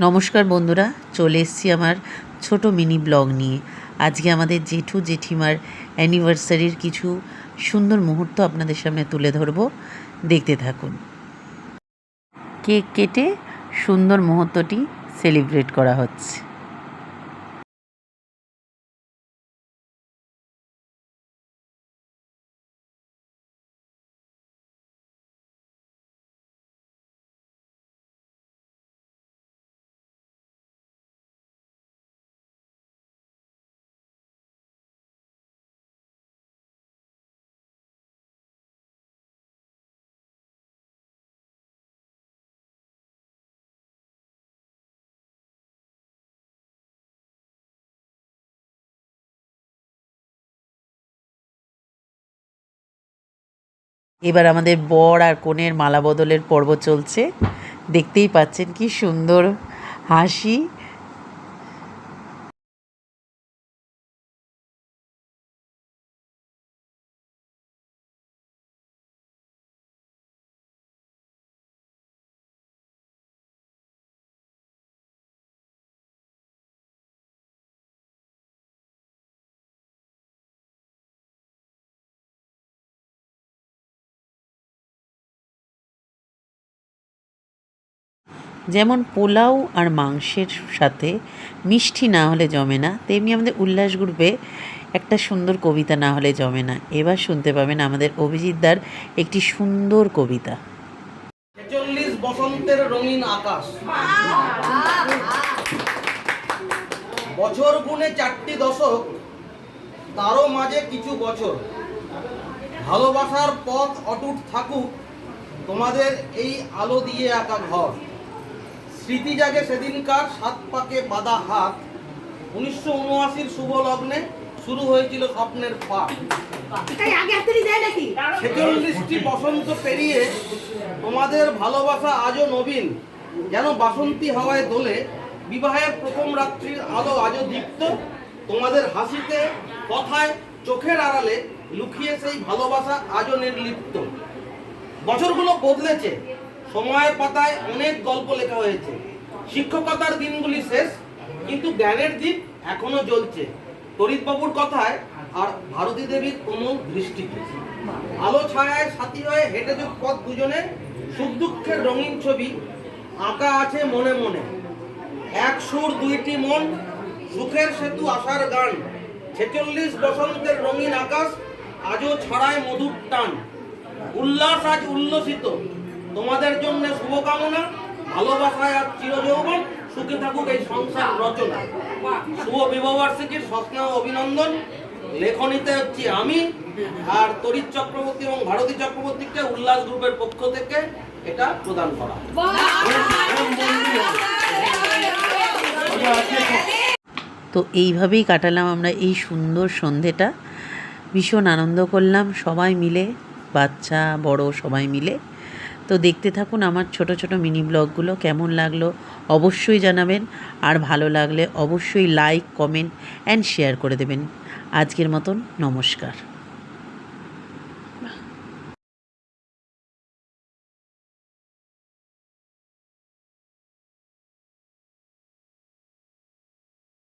নমস্কার বন্ধুরা, চলে এসছি আমার ছোট মিনি ব্লগ নিয়ে। আজকে আমাদের জেঠু জেঠিমার অ্যানিভার্সারির কিছু সুন্দর মুহূর্ত আপনাদের সামনে তুলে ধরব। দেখতে থাকুন। কেক কেটে সুন্দর মুহূর্তটি সেলিব্রেট করা হচ্ছে। এবার আমাদের বর আর কনের মালা বদলের পর্ব চলছে। দেখতেই পাচ্ছেন কি সুন্দর হাসি। যেমন পোলাও আর মাংসের সাথে মিষ্টি না হলে জমে না, তেমনি আমাদের উল্লাস গ্রুপে একটা সুন্দর কবিতা না হলে জমে না। এবার শুনতে পাবেন আমাদের অভিজিৎদার একটি সুন্দর কবিতা। ছেচল্লিশ বসন্তের রঙিন আকাশ। বছর গুনে চারটি দশক, তারও মাঝে কিছু বছর। ভালোবাসার পথ অটুট থাকুক, তোমাদের এই আলো দিয়ে আঁকা ঘর। স্মৃতি জাগে সেদিনকার সাত পাকে বাঁধা হাত। উনিশশো উনআশির শুভ লগ্নে শুরু হয়েছিল স্বপ্নের পাঠ। ছেচল্লিশটি বসন্ত পেরিয়ে তোমাদের ভালোবাসা আজও নবীন যেন বাসন্তী হাওয়ায় দোলে। বিবাহের প্রথম রাত্রির আলো আজও দীপ্ত তোমাদের হাসিতে কথায় চোখের আড়ালে লুকিয়ে সেই ভালোবাসা আজও নির্লিপ্ত। বছরগুলো বদলেছে সময়ের পাতায় অনেক গল্প লেখা হয়েছে। শিক্ষকতার দিনগুলি শেষ, কিন্তু জ্ঞানের দ্বীপ এখনও জ্বলছে। তরিতবাবুর কথায় আর ভারতী দেবীর কোমল দৃষ্টিতে আলো ছায়ায় সাথী হয়ে হেঁটে যোগ পথ দুজনে, সুখ দুঃখের রঙিন ছবি, আঁকা আছে মনে মনে। এক সুর, দুইটি মন, সুখের সেতু আশার গান। ছেচল্লিশ বসন্তের রঙিন আকাশ, আজও ছড়ায় মধুর টান। উল্লাস আজ উল্লসিত। তোমাদের জন্য শুভকামনা, ভালোবাসায় আর চিরযৌবন সুখে থাকুক এই সংসার রচনা। শুভ বিবাহবার্ষিকীর সস্নেহ অভিনন্দন। লেখনীতে হচ্ছি আমি আর তরিৎ চক্রবর্তী এবং ভারতী চক্রবর্তীকে উল্লাস গ্রুপের পক্ষ থেকে এটা প্রদান করা। তো এইভাবেই কাটালাম আমরা এই সুন্দর সন্ধেটা। ভীষণ আনন্দ করলাম সবাই মিলে, বাচ্চা, বড় সবাই মিলে। তো দেখতে থাকুন আমার ছোট ছোট মিনি ব্লগগুলো কেমন লাগল অবশ্যই জানাবেন। আর ভালো লাগলে অবশ্যই লাইক কমেন্ট অ্যান্ড শেয়ার করে দেবেন। আজকের মতন নমস্কার।